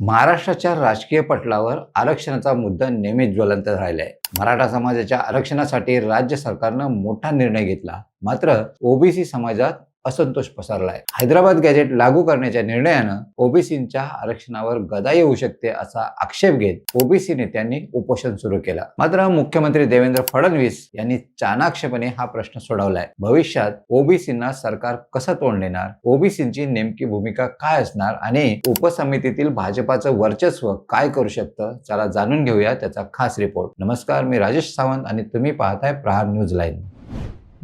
महाराष्ट्राच्या राजकीय पटलावर आरक्षणाचा मुद्दा नेहमीच ज्वलंत राहिलाय. मराठा समाजाच्या आरक्षणासाठी राज्य सरकारनं मोठा निर्णय घेतला. मात्र ओबीसी समाजात असंतोष पसरलाय. हैदराबाद गॅजेट लागू करण्याच्या निर्णयानं ओबीसींच्या आरक्षणावर गदा येऊ शकते असा आक्षेप घेत ओबीसी नेत्यांनी उपोषण सुरू केलं. मात्र मुख्यमंत्री देवेंद्र फडणवीस यांनी चाणाक्षपणे हा प्रश्न सोडवलाय. भविष्यात ओबीसींना सरकार कसं तोंड देणार? ओबीसींची नेमकी भूमिका काय असणार? आणि उपसमितीतील भाजपाचं वर्चस्व काय करू शकतं? चला जाणून घेऊया त्याचा खास रिपोर्ट नमस्कार मी राजेश सावंत आणि तुम्ही पाहताय प्रहार न्यूज लाईन.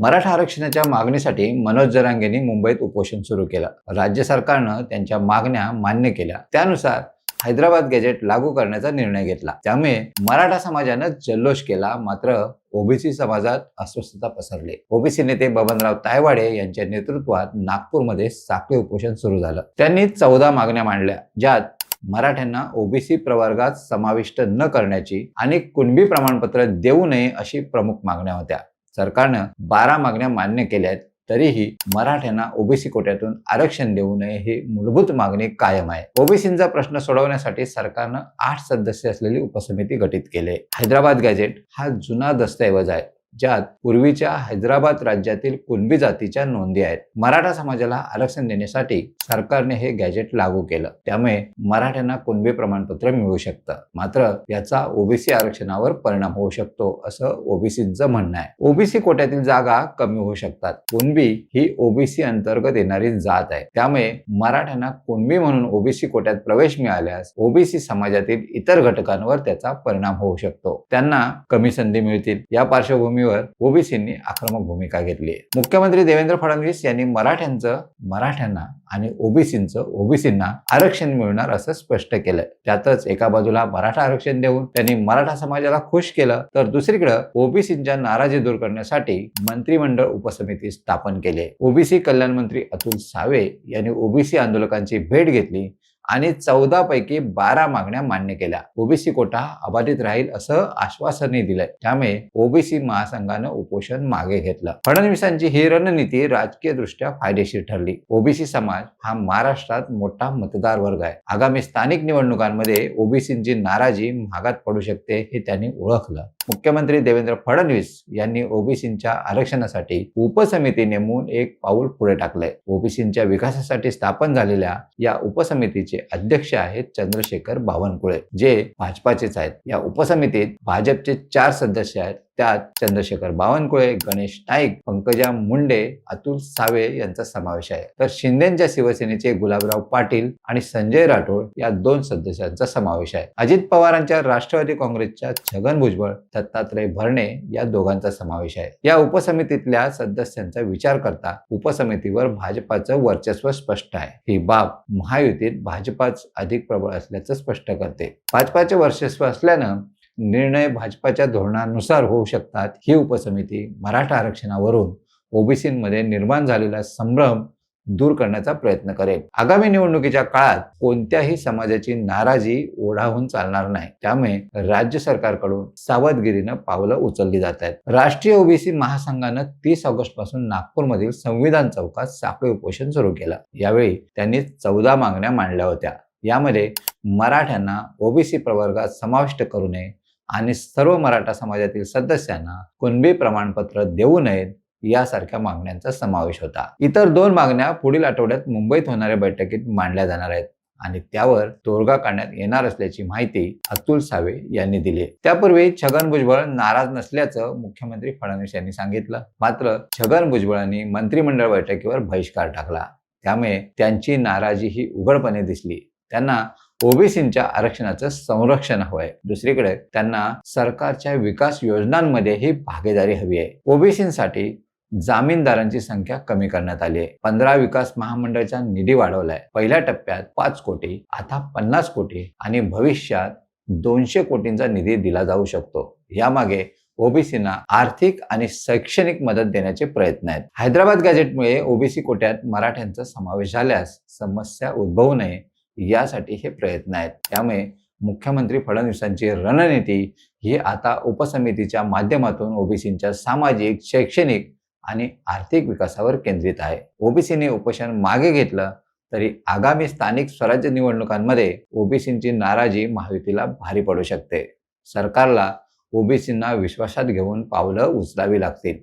मराठा आरक्षणाच्या मागणीसाठी मनोज जरांगेंनी मुंबईत उपोषण सुरू केलं. राज्य सरकारनं त्यांच्या मागण्या मान्य केल्या. त्यानुसार हैदराबाद गॅजेट लागू करण्याचा निर्णय घेतला. त्यामुळे मराठा समाजानं जल्लोष केला मात्र ओबीसी समाजात अस्वस्थता पसरली. ओबीसी नेते बबनराव तायवाडे यांच्या नेतृत्वात नागपूरमध्ये साखळी उपोषण सुरू झालं. त्यांनी चौदा मागण्या मांडल्या ज्यात मराठ्यांना ओबीसी प्रवर्गात समाविष्ट न करण्याची आणि कुणबी प्रमाणपत्र देऊ नये अशी प्रमुख मागण्या होत्या. सरकारनं बारा मागण्या मान्य केल्या आहेत तरीही मराठ्यांना ओबीसी कोट्यातून आरक्षण देऊ नये ही मूलभूत मागणी कायम आहे. ओबीसींचा प्रश्न सोडवण्यासाठी सरकारनं आठ सदस्य असलेली उपसमिती गठीत केली. हैदराबाद गॅजेट हा जुना दस्तऐवज आहे. ज्यात पूर्वीच्या हैदराबाद राज्यातील कुणबी जातीच्या नोंदी आहेत. मराठा समाजाला आरक्षण देण्यासाठी सरकारने हे गॅजेट लागू केलं. त्यामुळे मराठ्यांना कुणबी प्रमाणपत्र मिळू शकतं. मात्र याचा ओबीसी आरक्षणावर परिणाम होऊ शकतो असं ओबीसीचं म्हणणं आहे. ओबीसी कोट्यातील जागा कमी होऊ शकतात. कुणबी ही ओबीसी अंतर्गत येणारी जात आहे. त्यामुळे मराठ्यांना कुणबी म्हणून ओबीसी कोट्यात प्रवेश मिळाल्यास ओबीसी समाजातील इतर घटकांवर त्याचा परिणाम होऊ शकतो. त्यांना कमी संधी मिळतील. या पार्श्वभूमी पार्श्वभूमीवर ओबीसींनी आक्रमक भूमिका घेतली. मुख्यमंत्री देवेंद्र फडणवीस यांनी मराठ्यांचं मराठ्यांना आणि ओबीसींचं ओबीसींना आरक्षण मिळणार असं स्पष्ट केलं. त्यातच एका बाजूला मराठा आरक्षण देऊन त्यांनी मराठा समाजाला खुश केलं तर दुसरीकडे ओबीसींच्या नाराजी दूर करण्यासाठी मंत्रिमंडळ उपसमिती स्थापन केली. ओबीसी कल्याण मंत्री अतुल सावे यांनी ओबीसी आंदोलकांची भेट घेतली. आणि चौदा पैकी बारा मागण्या मान्य केल्या. ओबीसी कोटा अबाधित राहील असं आश्वासनही दिलंय. त्यामुळे ओबीसी महासंघानं उपोषण मागे घेतलं. फडणवीसांची ही रणनीती राजकीय दृष्ट्या फायदेशीर ठरली. ओबीसी समाज हा महाराष्ट्रात मोठा मतदार वर्ग आहे. आगामी स्थानिक निवडणुकांमध्ये ओबीसींची नाराजी महागात पडू शकते हे त्यांनी ओळखलं. मुख्यमंत्री देवेंद्र फडणवीस यांनी ओबीसींच्या आरक्षणासाठी उपसमिती नेमून एक पाऊल पुढे टाकलंय. ओबीसींच्या विकासासाठी स्थापन झालेल्या या उपसमितीचे अध्यक्ष आहेत चंद्रशेखर बावनकुळे जे भाजपाचेच आहेत. या उपसमितीत भाजपचे चार सदस्य आहेत. त्यात चंद्रशेखर बावनकुळे गणेश नाईक पंकजा मुंडे अतुल सावे यांचा समावेश आहे. तर शिंदेच्या शिवसेनेचे गुलाबराव पाटील आणि संजय राठोड या दोन सदस्यांचा समावेश आहे. अजित पवारांच्या राष्ट्रवादी काँग्रेसच्या छगन भुजबळ दत्तात्रय भरणे या दोघांचा समावेश आहे. या उपसमितीतल्या सदस्यांचा विचार करता उपसमितीवर भाजपाचं वर्चस्व स्पष्ट आहे. ही बाब महायुतीत भाजपाच अधिक प्रबळ असल्याचं स्पष्ट करते. भाजपाचे वर्चस्व असल्यानं निर्णय भाजपाच्या धोरणानुसार होऊ शकतात ही उपसमिती मराठा आरक्षणावरून ओबीसीमध्ये निर्माण झालेला संभ्रम दूर करण्याचा प्रयत्न करेल. आगामी निवडणुकीच्या काळात कोणत्याही समाजाची नाराजी ओढाहून चालणार नाही. त्यामुळे राज्य सरकारकडून सावधगिरीनं पावलं उचलली जात आहेत. राष्ट्रीय ओबीसी महासंघानं तीस ऑगस्टपासून नागपूरमधील संविधान चौकात साखळी उपोषण सुरू केलं. यावेळी त्यांनी चौदा मागण्या मांडल्या होत्या. यामध्ये मराठ्यांना ओबीसी प्रवर्गात समाविष्ट करू नये आणि सर्व मराठा समाजातील सदस्यांना कुणबी प्रमाणपत्र देऊ नयेत यासारख्या मागण्यांचा समावेश होता. इतर दोन मागण्या पुढील आठवड्यात मुंबईत होणाऱ्या बैठकीत मांडल्या जाणार आहेत आणि त्यावर तोडगा काढण्यात येणार असल्याची माहिती अतुल सावे यांनी दिली त्यापूर्वी छगन भुजबळ नाराज नसल्याचं मुख्यमंत्री फडणवीस यांनी सांगितलं. मात्र छगन भुजबळांनी मंत्रिमंडळ बैठकीवर बहिष्कार टाकला. त्यामुळे त्यांची नाराजी ही उघडपणे दिसली. त्यांना ओबीसींच्या आरक्षणाचं संरक्षण हवंय. दुसरीकडे त्यांना सरकारच्या विकास योजनांमध्येही भागीदारी हवी आहे. ओबीसींसाठी जामीनदारांची संख्या कमी करण्यात आली आहे. पंधरा विकास महामंडळाचा निधी वाढवलाय. पहिल्या टप्प्यात पाच कोटी आता पन्नास कोटी आणि भविष्यात दोनशे कोटींचा निधी दिला जाऊ शकतो. यामागे ओबीसींना आर्थिक आणि शैक्षणिक मदत देण्याचे प्रयत्न आहेत. हैदराबाद गॅजेटमुळे ओबीसी कोट्यात मराठ्यांचा समावेश झाल्यास समस्या उद्भवू नये. यासाठी हे प्रयत्न आहेत. त्यामुळे मुख्यमंत्री फडणवीसांची रणनीती ही आता उपसमितीच्या माध्यमातून ओबीसींच्या सामाजिक शैक्षणिक आणि आर्थिक विकासावर केंद्रित आहे. ओबीसीने उपोषण मागे घेतलं तरी आगामी स्थानिक स्वराज्य निवडणुकांमध्ये ओबीसींची नाराजी महायुतीला भारी पडू शकते. सरकारला ओबीसींना विश्वासात घेऊन पावलं उचलावी लागतील.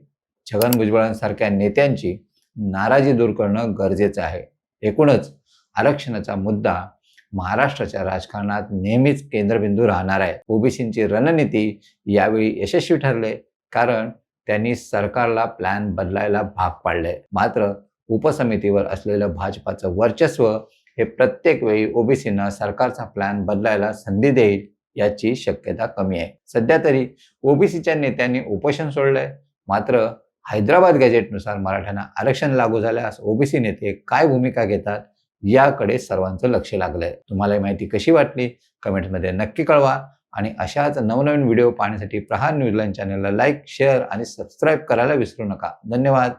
छगन भुजबळांसारख्या नेत्यांची नाराजी दूर करणं गरजेचं आहे. एकूणच आरक्षणाचा मुद्दा महाराष्ट्राच्या राजकारणात नेहमीच केंद्रबिंदू राहणार आहे. ओबीसींची रणनीती यावेळी यशस्वी ठरले कारण त्यांनी सरकारला प्लॅन बदलायला भाग पाडले. मात्र उपसमितीवर असलेलं भाजपाचं वर्चस्व हे प्रत्येक वेळी ओबीसींना सरकारचा प्लॅन बदलायला संधी देईल याची शक्यता कमी आहे. सध्या तरी ओबीसीच्या नेत्यांनी उपोषण सोडलंय. मात्र हैदराबाद गॅजेटनुसार मराठ्यांना आरक्षण लागू झाल्यास ओबीसी नेते काय भूमिका घेतात याकडे सर्वांचं लक्ष लागलंय. तुम्हाला ही माहिती कशी वाटली? कमेंटमध्ये नक्की कळवा. आणि अशाच नवनवीन व्हिडिओ पाहण्यासाठी प्रहार न्यूझीलँड चॅनलला लाईक शेअर आणि सबस्क्राईब करायला विसरू नका. धन्यवाद.